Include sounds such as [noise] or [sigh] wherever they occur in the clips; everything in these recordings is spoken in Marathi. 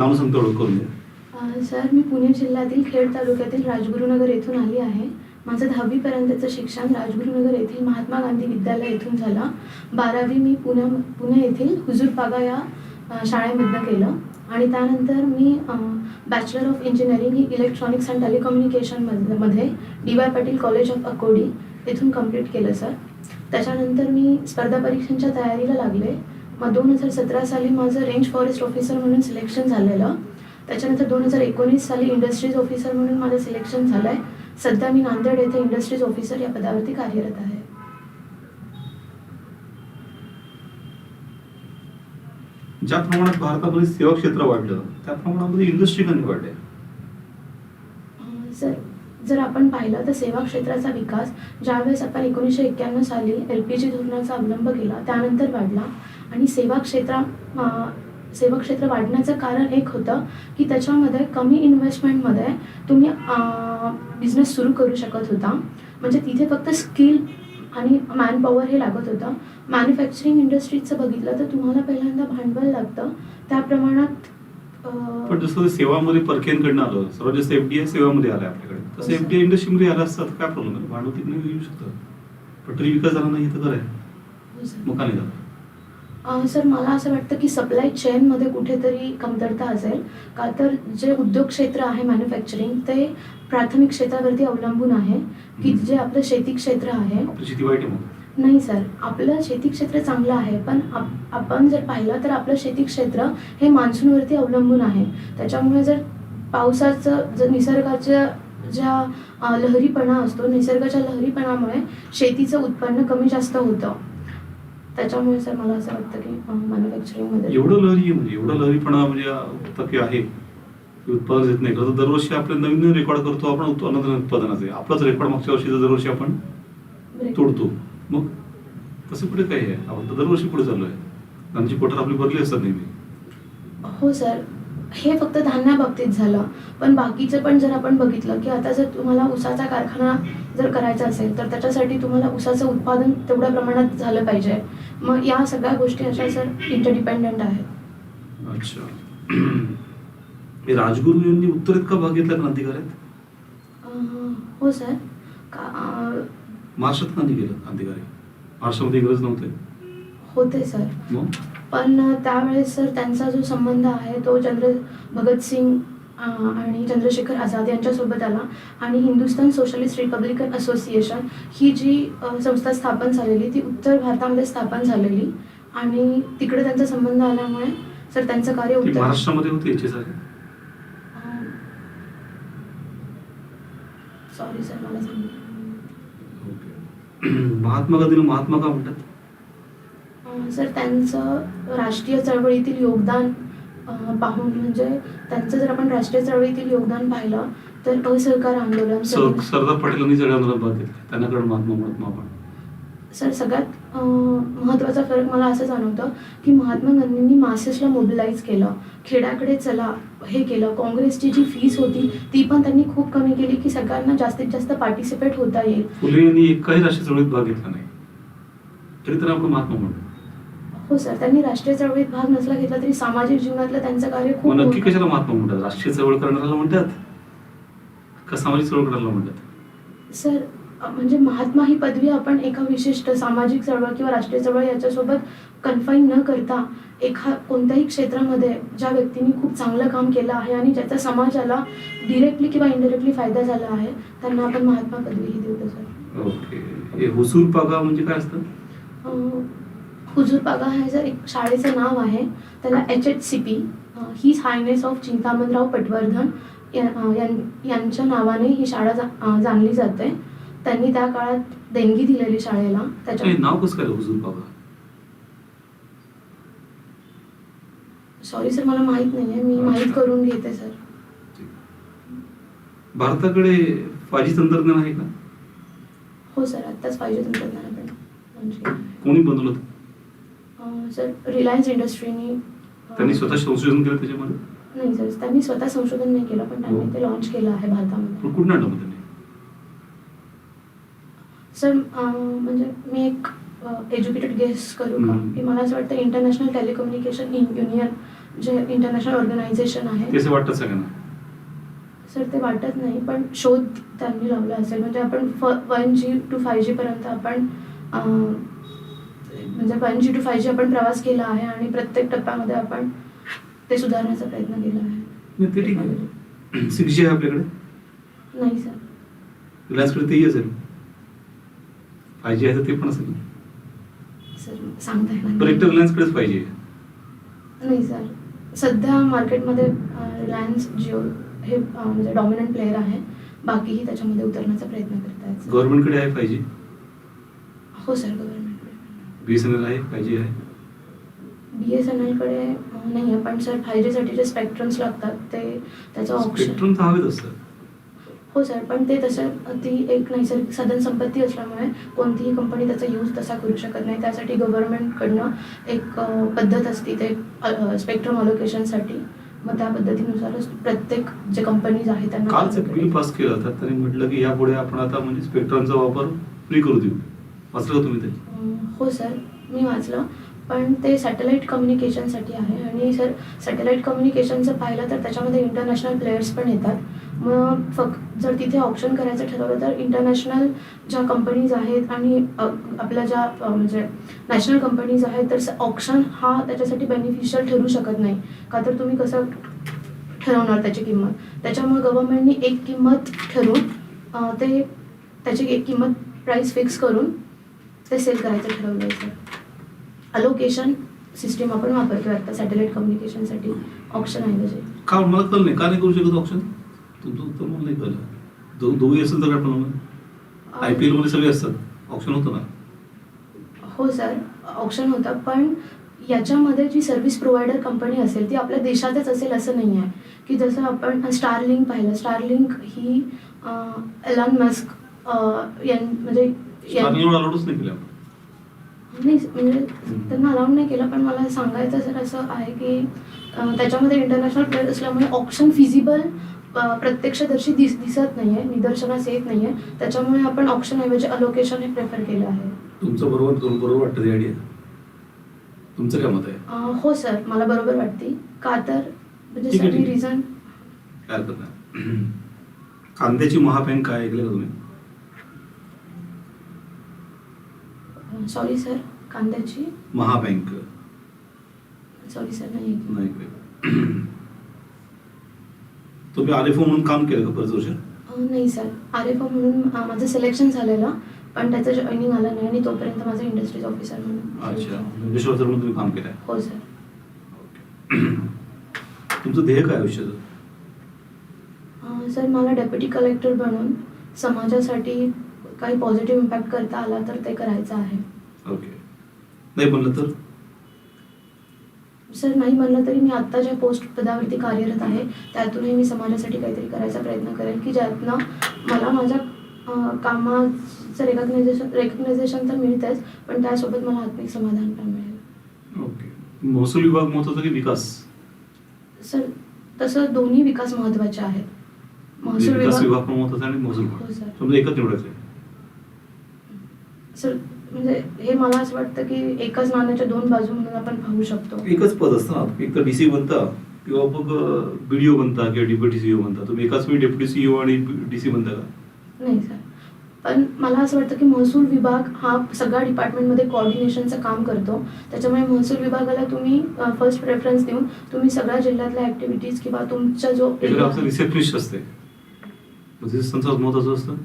नाव सांगतो ओळख करून द्या सर मी पुणे जिल्ह्यातील खेड तालुक्यातील राजगुरुनगर येथून आली आहे. माझं दहावीपर्यंतचं शिक्षण राजगुरुनगर येथील महात्मा गांधी विद्यालय येथून झालं. बारावी मी पुण्या पुणे येथील हुजूरपागा या शाळेमधनं केलं. आणि त्यानंतर मी बॅचलर ऑफ इंजिनिअरिंग ही electronics and टेलिकम्युनिकेशनमध्ये D Y Patil college of Akurdi येथून कंप्लीट केलं सर. त्याच्यानंतर मी स्पर्धा परीक्षांच्या तयारीला लागले. मग दोन हजार सतरा साली माझं रेंज फॉरेस्ट ऑफिसर म्हणून सिलेक्शन झालेलं. त्याच्यानंतर दोन हजार एकोणीस साली इंडस्ट्रीज ऑफिसर म्हणून माझं सिलेक्शन झालं आहे सध्या मी नांदेड येथे इंडस्ट्रीज ऑफिसर या पदावरती कार्यरत आहे. ज्या प्रमाणात भारतामध्ये सेवा क्षेत्र वाढलं त्या प्रमाणामध्ये इंडस्ट्री कमी वाढल्या अं, सर जर आपण पाहिलं तर सेवा क्षेत्राचा विकास ज्यावेळेस आपण एकोणीसशे एक्क्याण्णव साली एल पी जी धोरणाचा अवलंब केला त्यानंतर वाढला. आणि सेवा क्षेत्रा सेवा क्षेत्र वाढण्याचं कारण एक होतं की त्याच्यामध्ये कमी इन्व्हेस्टमेंटमध्ये तुम्ही बिझनेस सुरू करू शकत होता. म्हणजे तिथे फक्त स्किल आणि मॅनपॉवर हे लागत होतं. मॅन्युफॅक्चरिंग इंडस्ट्रीचं बघितलं तर तुम्हाला पहिल्यांदा भांडवल लागतं. त्या प्रमाणात पण जसं सेवामध्ये परकेनकडनं आलं सर्वात जास्त एफडीआय सेवामध्ये आलं आपल्याकडे. तसं हो, सर. एफडीआय इंडस्ट्रीमध्ये आलं असतं तर काय प्रॉब्लेम भांडवल तिकडे येऊ शकतं. पण तरी विकास झाला नाही तर काय हो. मग का नाही झाला? सर मला असं वाटतं की सप्लाय चेनमध्ये कुठेतरी कमतरता असेल. का तर जे उद्योग क्षेत्र आहे मॅन्युफॅक्चरिंग ते प्राथमिक क्षेत्रावरती अवलंबून आहे. की. जे आपलं शेती क्षेत्र आहे. नाही सर. आपलं शेती क्षेत्र चांगलं आहे पण आप- आपण जर पाहिलं तर आपलं शेती क्षेत्र हे मान्सूनवरती अवलंबून आहे. त्याच्यामुळे जर पावसाचं जर निसर्गाच्या ज्या लहरीपणा असतो निसर्गाच्या लहरीपणामुळे शेतीचं उत्पन्न कमी जास्त होतं. त्याच्यामुळे सर मला असं वाटतं की मॅन्युफॅक्चरिंगमध्ये एवढं लहरी म्हणजे एवढं लहरीपणा म्हणजे उत्पत्ती आहे. उत्पादन येत नाही. तर दरवर्षी आपले नवीन नवीन रेकॉर्ड करतो आपण अन्न उत्पादनाचे. आपलाच रेकॉर्ड मागच्या वर्षीचा दरवर्षी आपण तोडतो. मग तसं पुढे काय आहे? आपण तर दरवर्षी पुढे चाललो आहे आमची पोटर आपली भरली असतात नेहमी. हो सर. हे फक्त धान्याबाबतीत झालं. पण बाकीचं पण जर आपण बघितलं की आता जर तुम्हाला उसाचा कारखाना जर करायचा असेल तर त्याच्यासाठी तुम्हाला उसाचं उत्पादन तेवढ्या प्रमाणात झालं पाहिजे. मग या सगळ्या गोष्टी अशा सर इंटरडिपेंडंट आहेत. अच्छा. [clears throat] राजगुरू यांनी उत्तरेत का भाग घेतला क्रांतिकार्यात? अं, हो सर. का महाराष्ट्रात क्रांती केलं क्रांतिकारी. महाराष्ट्रामध्ये इंग्रज नव्हते. होते सर. पण त्यावेळेस सर त्यांचा जो संबंध आहे तो चंद्र भगतसिंग आणि चंद्रशेखर आझाद यांच्यासोबत आला. आणि हिंदुस्तान सोशलिस्ट रिपब्लिकन असोसिएशन ही जी संस्था स्थापन झालेली ती उत्तर भारतामध्ये स्थापन झालेली. आणि तिकडे त्यांचा संबंध आल्यामुळे सर त्यांचं कार्य उत्तर महाराष्ट्रामध्ये होते याचे सारे सॉरी सर मला सांगा [clears throat] महात्मा गांधीला महात्मा का म्हणतात? सर त्यांचं राष्ट्रीय चळवळीतील योगदान पाहून म्हणजे त्यांचं जर आपण राष्ट्रीय चळवळीतील योगदान पाहिलं तर असहकार आंदोलन सरदार पटेलांनी सगळ्या आंदोलनात भाग घेतला त्यांना कळलं महात्मा महात्मा आपण. सर सगळ्यात अं, महत्त्वाचा फरक मला असं जाणवतं की महात्मा गांधींनी मासेसला मोबिलाईज केलं. खेड्याकडे चला हे केलं. काँग्रेसची जी फीस होती ती पण त्यांनी खूप कमी केली की सगळ्यांना जास्तीत जास्त पार्टिसिपेट होता येईल. फुले यांनी एकाही राष्ट्रीय चळवळीत भाग घेतला नाही. तरी तर आपण महात्मा म्हणतो हो सर त्यांनी राष्ट्रीय चळवळीत भाग नसला घेतला तरी सामाजिक जीवनातलं त्यांचं कार्य खूप मग नक्की कशाला महात्मा म्हणतात? राष्ट्रीय चळवळ करणाऱ्याला म्हणतात? का सामाजिक चळवळ करणाऱ्याला म्हणतात? सर अ, म्हणजे महात्मा ही पदवी आपण एका विशिष्ट सामाजिक चळवळ किंवा राष्ट्रीय चळवळ याच्यासोबत कन्फाईन न करता एखा कोणत्याही क्षेत्रामध्ये ज्या व्यक्तींनी खूप चांगलं काम केलं आहे आणि ज्याचा समाजाला डिरेक्टली किंवा इनडिरेक्टली फायदा झाला आहे त्यांना आपण महात्मा पदवीही देऊ सर. ओके. हे हुसूर पागा म्हणजे काय असतं? अ, हुजूर पागा हे जर एक शाळेचं नाव आहे त्याला H H C P his highness of Chintamanrao Patwardhan यांच्या नावाने ही शाळा जा- जाणली जाते. त्यांनी त्या काळात देणगी दिलेली शाळेला. त्याच्या नाव कसं काय सॉरी सर मला माहीत नाही आहे मी माहीत करून घेते सर भारताकडे फायजी तंत्रज्ञान आहे का? हो सर आत्ताच पाहिजे तंत्रज्ञानाकडे launch केलं. कोणी बनवलं? सर रिलायन्स इंडस्ट्रीनी त्यांनी स्वतः संशोधन केलं त्याच्यामध्ये? नाही सर त्यांनी स्वतः संशोधन नाही केलं पण त्यांनी हो. ते लॉन्च केलं आहे भारतामध्ये. पण कुठं आणलं त्यांनी? सर म्हणजे मी एक एज्युकेटेड गेस करू का. की मला असं वाटतं इंटरनॅशनल टेलिकम्युनिकेशन युनियन जे इंटरनॅशनल ऑर्गनायझेशन आहे ते वाटतं सगळ्यांना. सर ते वाटत नाही पण शोध त्यांनी लावला असेल. म्हणजे आपण वन जी टू फाय जीपर्यंत आपण अं, म्हणजे one G two five G आपण प्रवास केला आहे आणि प्रत्येक टप्प्यामध्ये आपण ते सुधारण्याचा प्रयत्न केला आहे. ते ठीक आहे. सिक्स जी आहे आपल्याकडे? नाही सर रिलायन्सकडे तेही असेल. फाय जी आहे ते पण असेल सर सांगता येणार पण एक तर नाही. रिलायन्सकडेच पाहिजे नाही सर सध्या मार्केटमध्ये रिलायन्स जिओ हे म्हणजे डॉमिनंट प्लेअर आहे. बाकीही त्याच्यामध्ये उतरण्याचा प्रयत्न करत आहेत. गव्हर्नमेंटकडे आहे फाय जी हो sir government B S N L आहे फाय जी आहे? बी एस एन एलकडे नाही आहे पण सर फाय जीसाठी जे स्पेक्ट्रम्स लागतात ते त्याचं ऑप्शन स्पेक्ट्रम तर असतं हो सर पण ते तसं ती एक नैसर्गिक साधन संपत्ती असल्यामुळे कोणतीही कंपनी त्याचा यूज तसा करू शकत नाही. त्यासाठी गव्हर्नमेंटकडनं एक अ, पद्धत असते ते स्पेक्ट्रम अलोकेशनसाठी मग त्या पद्धतीनुसारच प्रत्येक जे कंपनीज आहेत त्यांना कालच एक बिल पास केलं होतं त्यांनी म्हटलं की यापुढे आपण आता म्हणजे स्पेक्ट्रमचा वापर फ्री करू देऊ. वाचलं का तुम्ही ते? हो सर. मी वाचलं. पण ते सॅटेलाईट कम्युनिकेशनसाठी आहे आणि सर सॅटेलाईट कम्युनिकेशनचं पाहिलं तर त्याच्यामध्ये इंटरनॅशनल प्लेयर्स पण येतात. मग फक्त जर तिथे ऑप्शन करायचं ठरवलं तर इंटरनॅशनल ज्या कंपनीज आहेत आणि आपल्या ज्या म्हणजे नॅशनल कंपनीज आहेत तर ऑप्शन हा त्याच्यासाठी बेनिफिशियल ठरू शकत नाही. का तर तुम्ही कसं ठरवणार त्याची किंमत? त्याच्यामुळे गव्हर्नमेंटनी एक किंमत ठरवून ते त्याची एक किंमत प्राईस फिक्स करून ते सेल करायचं ठरवलं आहे सर अलोकेशन सिस्टीम आपण वापरतोय आता सॅटेलाईट कम्युनिकेशनसाठी ऑप्शन ऐवजी का मला कळलं नाही. का नाही करू शकत ऑप्शन तुमचं उत्तर मला नाही कळलं. दो दोघी असेल तर काय पण आय पी एलमध्ये सगळे असतात. ऑप्शन होतं ना? हो सर ऑप्शन होतं पण याच्यामध्ये जी सर्व्हिस प्रोव्हायडर कंपनी असेल ती आपल्या देशातच असेल असं नाही आहे. की जसं आपण स्टारलिंक पाहिलं. स्टारलिंक ही एलॉन मस्क यां म्हणजे यां- स्टार्टिंगला अलाउडच नाही केलं आपण. नाही म्हणजे त्यांना अलाउड नाही केलं पण मला सांगायचं सर असं आहे की अं, त्याच्यामध्ये इंटरनॅशनल प्लेअर असल्यामुळे ऑप्शन फिजिबल प्रत्यक्षदर्शी दिस दिसत नाही आहे निदर्शनास येत नाही आहे त्याच्यामुळे आपण ऑप्शन ऐवजी अलोकेशन हे प्रेफर केलं आहे. तुमचं बरोबर तुम- बरोबर वाटतं ती आयडिया तुमचं काय मत आहे? अं, हो सर मला बरोबर वाटते. का तर? म्हणजे ठीक आहे, सर ठीक आहे. रिझन काय हरकत नाही. [clears throat] कांद्याची महाबँक काय ऐकलं का तुम्ही? सॉरी सर कांद्याची? महाबँक. सॉरी सर नाही ऐकलं. नाही ऐकलं. [clears throat] तुम्ही आरेफो म्हणून काम केलं का बरेच वर्ष अं, नाही सर आर एफ म्हणून अं, माझं सिलेक्शन झालेलं पण त्याचं जॉईनिंग आलं नाही आणि तोपर्यंत माझं इंडस्ट्रीज ऑफिसर म्हणून. अच्छा. विश्वासर म्हणून तुम्ही काम केलं हो सर [clears throat] तुमचं ध्येय काय आयुष्याचं? अं, सर मला डेप्युटी कलेक्टर बनून समाजासाठी काही पॉझिटिव्ह इम्पॅक्ट करता आला तर ते करायचं आहे. ओके नाही म्हणलं तर? सर नाही म्हणलं तरी मी आत्ता ज्या पोस्ट पदावरती कार्यरत आहे त्यातूनही मी समाजासाठी काहीतरी करायचा प्रयत्न करेन की ज्यातनं मला माझ्या कामाचं रेकग्नायझेशन रेकग्नायझेशन तर मिळतेच पण त्यासोबत मला आत्मिक समाधान पण मिळेल. ओके महसूल विभाग महत्त्वाचा की विकास? सर तसं दोन्ही विकास महत्त्वाचे आहेत. महसूल विकास विभाग महत्त्वाचा आणि महसूल हो, एकच निवडायचं सर म्हणजे हे मला असं वाटतं की एकाच नाण्याच्या दोन बाजू म्हणून आपण पाहू शकतो. एकच पद असतं ना. एक तर डीसी बनता किंवा मग बीडीओ बनता किंवा डेप्युटी सीईओ बनता. तुम्ही एकाच वेळी डेप्युटी सीईओ आणि डीसी बनता का? नाही सर पण मला असं वाटतं की महसूल विभाग हा सगळ्या डिपार्टमेंटमध्ये कोऑर्डिनेशनचं काम करतो. त्याच्यामुळे महसूल विभागाला तुम्ही फर्स्ट प्रेफरन्स देऊन तुम्ही सगळ्या जिल्ह्यातल्या ॲक्टिव्हिटीज किंवा तुमचा जो रिसेप्शनिस्ट असते. म्हणजे महत्वाचं असतं?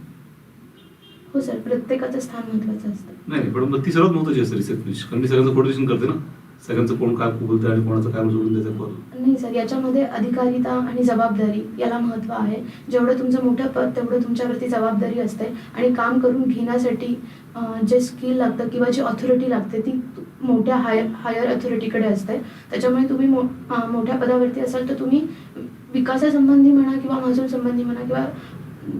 हो सर प्रत्येकाचं स्थान महत्त्वाचं असतं. नाही पण मग ती सर्वात महत्वाची असते रिसेप्शनिस्ट म्हणजे. कारण मी सगळ्यांचं कोऑर्डिनेशन करते ना. सगळ्यांचं कोण काय बोलतं आणि कोणाचं काय जोडून द्यायचं कॉल नाही सर याच्यामध्ये अधिकारिता आणि जबाबदारी याला महत्त्व आहे. जेवढं तुमचं मोठं पद तेवढं तुमच्यावरती जबाबदारी असते. आणि काम करून घेण्यासाठी जे स्किल लागतं किंवा जी ऑथॉरिटी लागते ती मोठ्या हायर हायर ऑथॉरिटीकडे असते. त्याच्यामुळे तुम्ही मो मोठ्या पदावरती असाल तर तुम्ही विकासासंबंधी म्हणा किंवा महसूल संबंधी म्हणा किंवा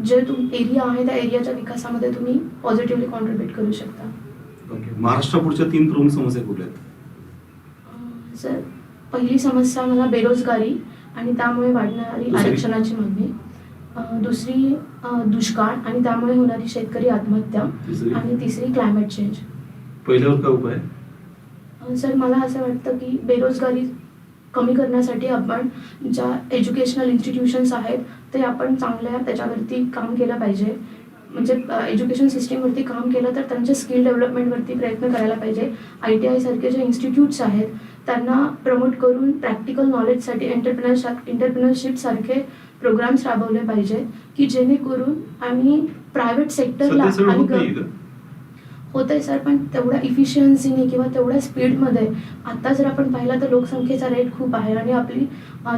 जे तुम एरिया आहे त्या एरियाच्या विकासामध्ये तुम्ही पॉझिटिव्हली कॉन्ट्रीब्यूट करू शकता. ओके महाराष्ट्रापुढच्या तीन प्रमुख समस्या कुठल्या आहेत? अं, सर पहिली समस्या मला बेरोजगारी आणि त्यामुळे वाढणारी दुसरी? आरक्षणाची मागणी. अं, दुसरी अं, दुष्काळ आणि त्यामुळे होणारी शेतकरी आत्महत्या तिसरी? आणि तिसरी क्लायमेट चेंज पहिल्यावर काय उपाय? सर मला असं वाटतं की बेरोजगारी कमी करण्यासाठी आपण ज्या एज्युकेशनल इन्स्टिट्यूशन्स आहेत ते आपण चांगल्या त्याच्यावरती काम केलं पाहिजे. म्हणजे एज्युकेशन सिस्टीमवरती काम केलं तर त्यांच्या स्किल डेव्हलपमेंटवरती प्रयत्न करायला पाहिजे. आय टी आयसारखे जे इन्स्टिट्यूट्स आहेत त्यांना प्रमोट करून प्रॅक्टिकल नॉलेजसाठी एंटरप्रिनर एंटरप्रिनरशिपसारखे प्रोग्राम्स राबवले पाहिजे की जेणेकरून आम्ही प्रायव्हेट सेक्टरला आणि होत आहे सर पण तेवढ्या इफिशियन्सीने किंवा तेवढ्या स्पीडमध्ये आत्ता जर आपण पाहिलं तर लोकसंख्येचा रेट खूप आहे आणि आपली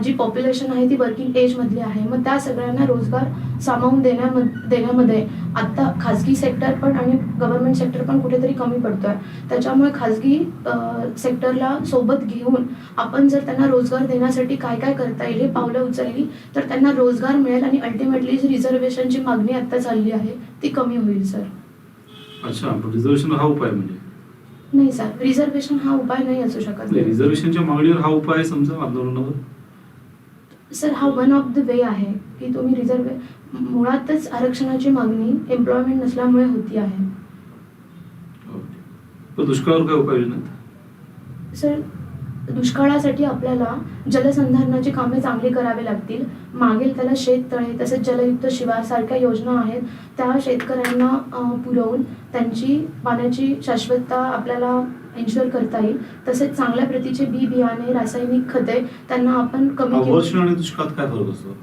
जी पॉप्युलेशन आहे ती वर्किंग एजमधली आहे. मग त्या सगळ्यांना रोजगार सामावून देण्याम देण्यामध्ये आत्ता खाजगी सेक्टर पण आणि गव्हर्नमेंट सेक्टर पण कुठेतरी कमी पडतोय. त्याच्यामुळे खाजगी सेक्टरला सोबत घेऊन आपण जर त्यांना रोजगार देण्यासाठी काय काय करता येईल हे पावलं उचलली तर त्यांना रोजगार मिळेल आणि अल्टिमेटली जी रिझर्वेशनची मागणी आत्ता चालली आहे ती कमी होईल सर. अच्छा रिझर्वेशन हा उपाय म्हणजे? नाही सर रिझर्वेशन हा उपाय नाही असू शकत. नाही रिझर्वेशनच्या मागणीवर हा उपाय समजा आंदोलनावर? सर हा वन ऑफ द वे आहे की तुम्ही रिझर्वे मुळातच आरक्षणाची मागणी एम्प्लॉयमेंट नसल्यामुळे होती आहे. पण दुष्काळावर काय उपाययोजना आहेत सर दुष्काळासाठी आपल्याला जलसंधारणाची कामे चांगली करावी लागतील. मागेल त्याला शेततळे तसेच जलयुक्त शिवार सारख्या योजना आहेत. त्या शेतकऱ्यांना पुरवून त्यांची पाण्याची शाश्वतता आपल्याला एन्श्युअर करता येईल. तसेच चांगल्या प्रतीचे बी बियाणे रासायनिक खते त्यांना आपण कमी अवर्षण आणि दुष्काळात काय फरक असतो?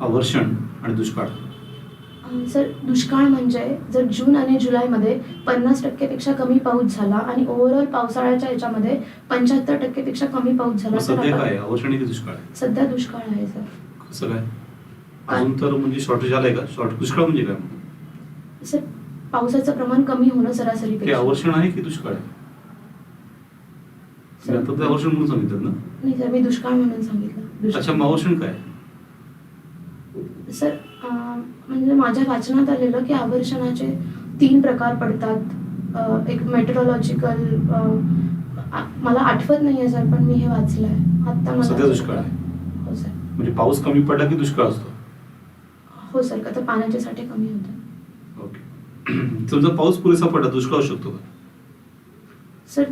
अवर्षण आणि दुष्काळ. सर दुष्काळ म्हणजे जर जून आणि जुलैमध्ये पन्नास टक्केपेक्षा कमी पाऊस झाला आणि ओव्हरऑल पावसाळ्याच्या याच्यामध्ये पंच्याहत्तर टक्केपेक्षा कमी पाऊस झाला सध्या काय दुष्काळ? आहे सध्या दुष्काळ आहे सर. कसं काय? अजून तर म्हणजे शॉर्टेज आलंय का? शॉर्ट दुष्काळ म्हणजे काय? सर पावसाचं प्रमाण कमी होणं अवर्षण आहे की दुष्काळ आहे? आता ते म्हणून सांगितलं ना. नाही सर मी दुष्काळ म्हणून सांगितलं. अच्छा. मग अवर्षण काय? सर म्हणजे माझ्या वाचनात आलेलं की आवर्षणाचे तीन प्रकार पडतात. एक मेट्रोलॉजिकल मला आठवत नाही आहे सर पण मी हे वाचलंय. आता मला सध्या दुष्काळ आहे. हो सर. म्हणजे पाऊस कमी पडला की दुष्काळ असतो? हो सर का तर पाण्याचे साठे कमी ओके. [clears throat] समजा पाऊस पुरेसा पडला दुष्काळ होऊ शकतो का? सर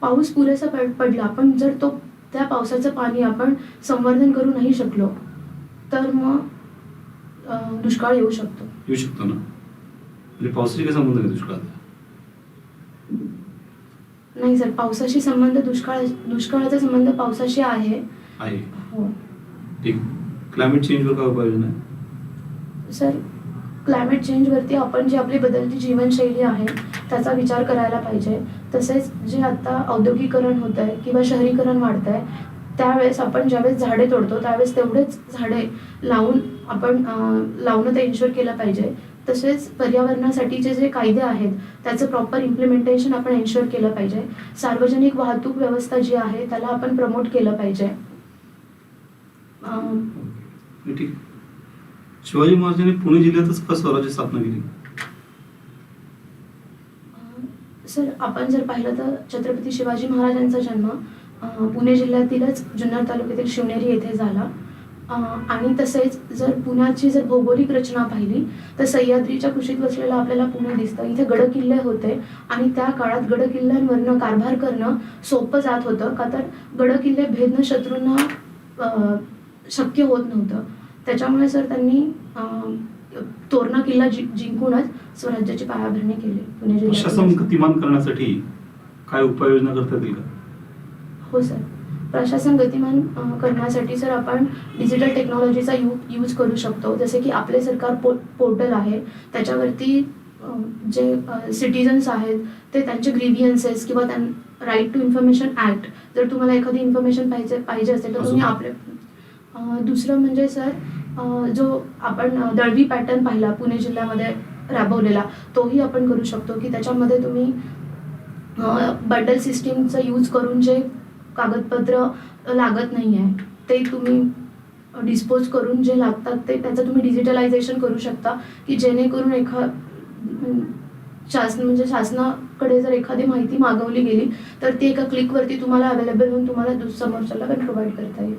पाऊस पुरेसा पड पडला पण जर तो त्या पावसाचं पाणी आपण संवर्धन करू नाही शकलो तर मग दुष्काळ येऊ शकतो. येऊ शकतो ना. म्हणजे पावसाची काय संबंध नाही दुष्काळात नाही सर पावसाशी संबंध दुष्काळ दुष्काळाचा संबंध पावसाशी आहे. आहे. हो. ठीक क्लायमेट चेंजवर काय उपाययोजना आहे? सर क्लायमेट चेंजवरती आपण जी आपली बदलती जीवनशैली आहे त्याचा विचार करायला पाहिजे. तसेच जे आता औद्योगिकरण होत आहे किंवा शहरीकरण वाढत आहे त्यावेळेस आपण ज्यावेळेस झाडे तोडतो त्यावेळेस तेवढेच झाडे लावून आपण लावणं ते इन्शुअर केलं पाहिजे. तसेच पर्यावरणासाठीचे जे कायदे आहेत त्याचं प्रॉपर इम्प्लिमेंटेशन आपण एन्श्युअर केलं पाहिजे. सार्वजनिक वाहतूक व्यवस्था जी आहे त्याला आपण प्रमोट केलं पाहिजे. शिवाजी महाराजांनी पुणे जिल्ह्यातच का स्वराज्य स्थापना केली? सर आपण जर पाहिलं तर छत्रपती शिवाजी महाराजांचा जन्म पुणे जिल्ह्यातीलच जुन्नर तालुक्यातील शिवनेरी येथे झाला. आणि तसेच जर पुण्याची जर भौगोलिक रचना पाहिली तर सह्याद्रीच्या कुशीत वसलेलं आपल्याला पुणे दिसतं. इथे गडकिल्ले होते आणि त्या काळात गडकिल्ल्यांवरनं कारभार करणं सोपं जात होतं. का तर गडकिल्ले भेदणं शत्रूंना शक्य होत नव्हतं. त्याच्यामुळे सर त्यांनी तोरणा किल्ला जिंकूनच स्वराज्याची पायाभरणी केली. पुणे जिल्ह्यात करण्यासाठी काय उपाययोजना करता का? हो सर. प्रशासन गतिमान करण्यासाठी सर आपण डिजिटल टेक्नॉलॉजीचा यू यूज करू शकतो जसे की आपले सरकार पो पोर्टल आहे त्याच्यावरती जे सिटिझन्स आहेत ते त्यांचे ग्रीव्हियन्सेस किंवा त्यां राईट टू इन्फॉर्मेशन ॲक्ट जर तुम्हाला एखादी इन्फॉर्मेशन पाहिजे पाहिजे असेल तर तुम्ही? आपले दुसरं म्हणजे सर जो आपण दळवी पॅटर्न पाहिला पुणे जिल्ह्यामध्ये राबवलेला तोही आपण करू शकतो की त्याच्यामध्ये तुम्ही बंडल सिस्टीमचा यूज करून जे कागदपत्र लागत नाही आहे ते तुम्ही डिस्पोज करून जे लागतात ते त्याचं तुम्ही डिजिटलायझेशन करू शकता की जेणेकरून एखा शासन म्हणजे शासनाकडे जर एखादी माहिती मागवली गेली तर ती एका क्लिकवरती तुम्हाला अवेलेबल होऊन तुम्हाला समोरच्याला पण प्रोव्हाइड करता येईल.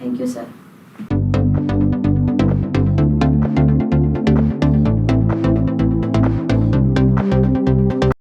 Thank you sir